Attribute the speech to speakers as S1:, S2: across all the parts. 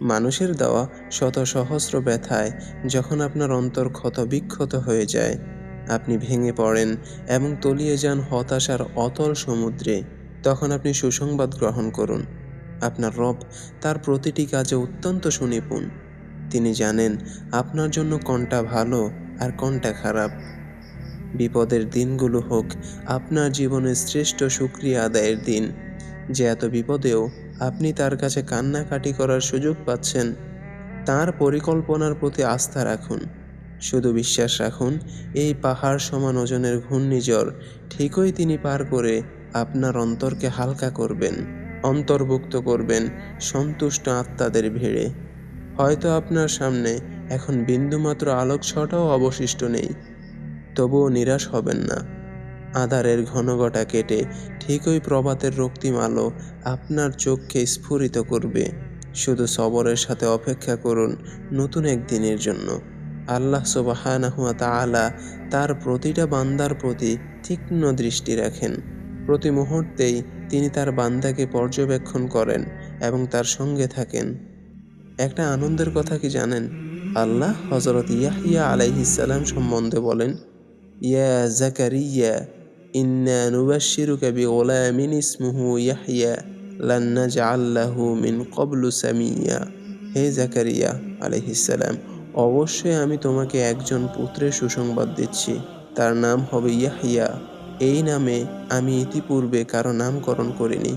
S1: মানুষের দেওয়া শত সহস্র ব্যথায় যখন আপনার অন্তর ক্ষত বিক্ষত হয়ে যায়, আপনি ভেঙে পড়েন এবং তলিয়ে যান হতাশার অতল সমুদ্রে, তখন আপনি সুসংবাদ গ্রহণ করুন। আপনার রব তার প্রতিটি কাজে অত্যন্ত সুনিপুণ। তিনি জানেন আপনার জন্য কোনটা ভালো আর কোনটা খারাপ। বিপদের দিনগুলো হোক আপনার জীবনের শ্রেষ্ঠ সুক্রিয়া আদায়ের দিন। যে এত বিপদেও আপনি তার কাছে কান্নাকাটি করার সুযোগ পাচ্ছেন। তার পরিকল্পনার প্রতি আস্থা রাখুন। শুধু বিশ্বাস রাখুন, এই পাহাড় সমান ওজনের ঘূর্ণিঝড়, ঠিকই তিনি পার করে আপনার অন্তরকে হালকা করবেন, অন্তর্ভুক্ত করবেন সন্তুষ্ট আত্মাদের ভিড়ে। হয়তো আপনার সামনে এখন বিন্দুমাত্র আলোক ছটাও অবশিষ্ট নেই, তবুও নিরাশ হবেন না। আধারের ঘনঘটা কেটে ঠিকই প্রভাতের রক্তিম আলো আপনার চোখকে স্ফুরিত করবে। শুধু সবরের সাথে অপেক্ষা করুন নতুন এক দিনের জন্য। আল্লাহ সুবাহানাহুয়া তাআলা তার প্রতিটা বান্দার প্রতি তীক্ষ্ণ দৃষ্টি রাখেন। প্রতি মুহূর্তেই তিনি তার বান্দাকে পর্যবেক্ষণ করেন এবং তার সঙ্গে থাকেন। একটা আনন্দের কথা কি জানেন? আল্লাহ হজরত ইয়াহিয়া আলাইহিসাল্লাম সম্বন্ধে বলেন, ইয়া জাকারিয়া ইন্না নুবাশিরুকা বিগোলামিন ইসমুহু ইয়াহিয়া লান নাজআল লাহু মিন সামিয়া। হে জাকারিয়া আলাইহিসসালাম অবশ্যই আমি তোমাকে একজন পুত্রের সুসংবাদ দিচ্ছি। তার নাম হবে ইয়াহিয়া এই নামে আমি ইতিপূর্বে কারও নামকরণ করিনি।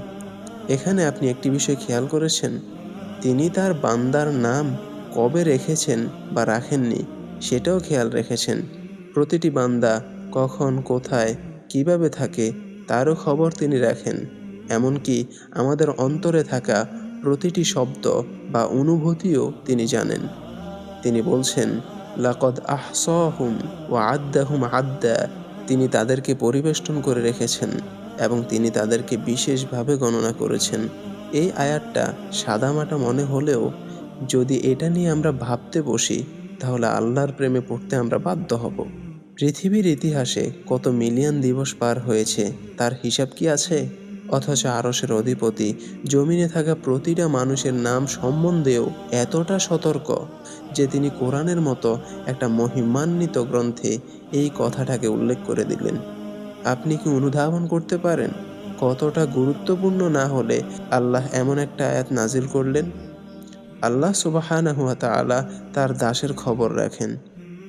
S1: এখানে আপনি একটি বিষয় খেয়াল করেছেন? তিনি তার বান্দার নাম কবে রেখেছেন বা রাখেননি, সেটাও খেয়াল রেখেছেন। প্রতিটি বান্দা কখন, কোথায় কীভাবে থাকে তারও খবর তিনি রাখেন। এমনকি আমাদের অন্তরে থাকা প্রতিটি শব্দ বা অনুভূতিও তিনি জানেন। তিনি বলছেন, লাকদ আহসহুম ও আদ্দাহুম আদ্দা। তিনি তাদেরকে পরিবেষ্টন করে রেখেছেন এবং তিনি তাদেরকে বিশেষভাবে গণনা করেছেন। এই আয়াতটা সাদামাটা মনে হলেও যদি এটা নিয়ে আমরা ভাবতে বসি, তাহলে আল্লাহর প্রেমে পড়তে আমরা বাধ্য হব। পৃথিবীর ইতিহাসে কত মিলিয়ন দিবস পার হয়েছে, তার হিসাব কি আছে? অথচ আরসের অধিপতি, জমিনে থাকা প্রতিটা মানুষের নাম সম্বন্ধেও এতটা সতর্ক যে তিনি কোরআনের মতো একটা মহিমান্বিত গ্রন্থে এই কথাটাকে উল্লেখ করে দিলেন। আপনি কি অনুধাবন করতে পারেন কতটা গুরুত্বপূর্ণ না হলে আল্লাহ এমন একটা আয়াত নাজিল করলেন? আল্লাহ সুবাহানাহুয়া তাআলা তার দাসের খবর রাখেন।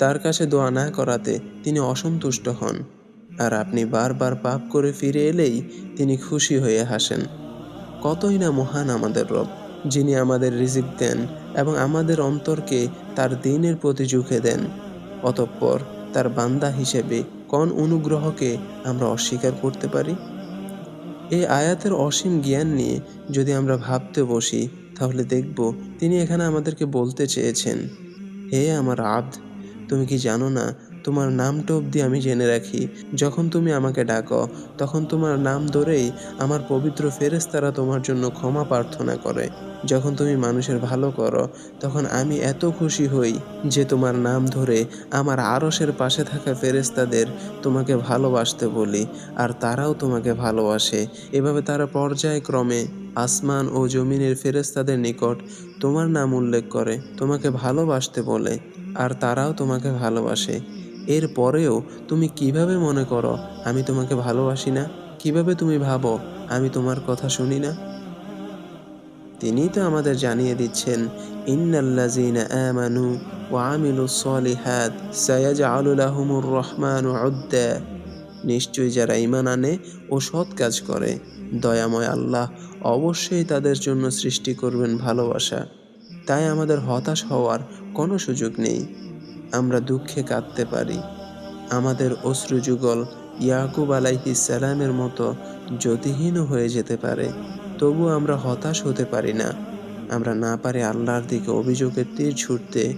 S1: তার কাছে দোয়া না করাতে তিনি অসন্তুষ্ট হন। আর আপনি বারবার পাপ করে ফিরে এলেই তিনি খুশি হয়ে হাসেন। কতই না মহান আমাদের রব, যিনি আমাদের রিজিক দেন এবং আমাদের অন্তরকে তার দিনের প্রতি ঝুঁকে দেন। অতঃপর তার বান্দা হিসেবে কোন অনুগ্রহকে আমরা অস্বীকার করতে পারি? এই আয়াতের অসীম জ্ঞান নিয়ে যদি আমরা ভাবতে বসি, তাহলে দেখব তিনি এখানে আমাদেরকে বলতে চেয়েছেন, হে আমার আব্দ তুমি কি জানো না, তোমার নামটা অবধি আমি জেনে রাখি। যখন তুমি আমাকে ডাকো, তখন তোমার নাম ধরেই আমার পবিত্র ফেরেস্তারা তোমার জন্য ক্ষমা প্রার্থনা করে। যখন তুমি মানুষের ভালো করো, তখন আমি এত খুশি হই যে তোমার নাম ধরে আমার আরসের পাশে থাকা ফেরেস্তাদের তোমাকে ভালোবাসতে বলি, আর তারাও তোমাকে ভালোবাসে। এভাবে তারা পর্যায়ক্রমে আসমান ও জমিনের ফেরেস্তাদের নিকট তোমার নাম উল্লেখ করে, তোমাকে ভালোবাসতে বলে। আর তারাও তোমাকে ভালোবাসে। এর পরেও তুমি কীভাবে মনে করো, আমি তোমাকে ভালোবাসি না? কীভাবে তুমি ভাবো, আমি তোমার কথা শুনি না? তিনিই তো আমাদের জানিয়ে দিচ্ছেন উদ্দা। নিশ্চয়ই যারা ঈমান আনে ও সৎ কাজ করে, দয়াময় আল্লাহ অবশ্যই তাদের জন্য সৃষ্টি করবেন ভালোবাসা। তাই আমাদের হতাশ হওয়ার কোনো সুযোগ নেই। আমরা দুঃখে কাঁদতে পারি। আমাদের অশ্রুযুগল ইয়াকুব আলাইহিস সালামের মতো জ্যোতিহীন হয়ে যেতে পারে তবু আমরা হতাশ হতে পারি না। আমরা না পারি আল্লাহর দিকে অভিযোগের তীর ছুটতে।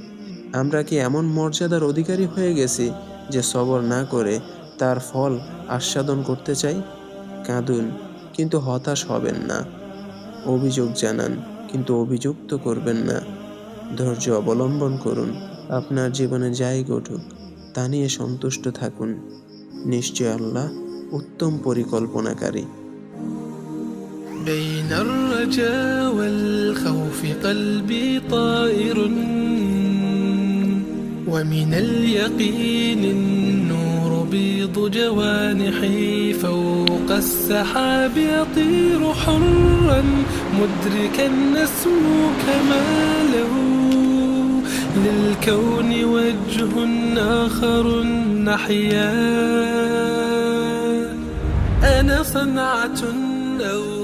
S1: আমরা কি এমন মর্যাদার অধিকারী হয়ে গেছি যে সবর না করে তার ফল আস্বাদন করতে চাই? কাঁদুন, কিন্তু হতাশ হবেন না। অভিযোগ জানান। কিন্তু অভিযুক্ত করবেন না ধৈর্য অবলম্বন করুন আপনার জীবনে যাই ঘটুক তা নিয়ে সন্তুষ্ট থাকুন নিশ্চয় আল্লাহ উত্তম পরিকল্পনাকারী
S2: بين الرجا والخوف قلبي طائر ومن اليقين النور بيض جوانحي فوق السحاب يطير حرا مدركا نسمو كماله للكون وجه آخر نحيا. أنا صنعة أو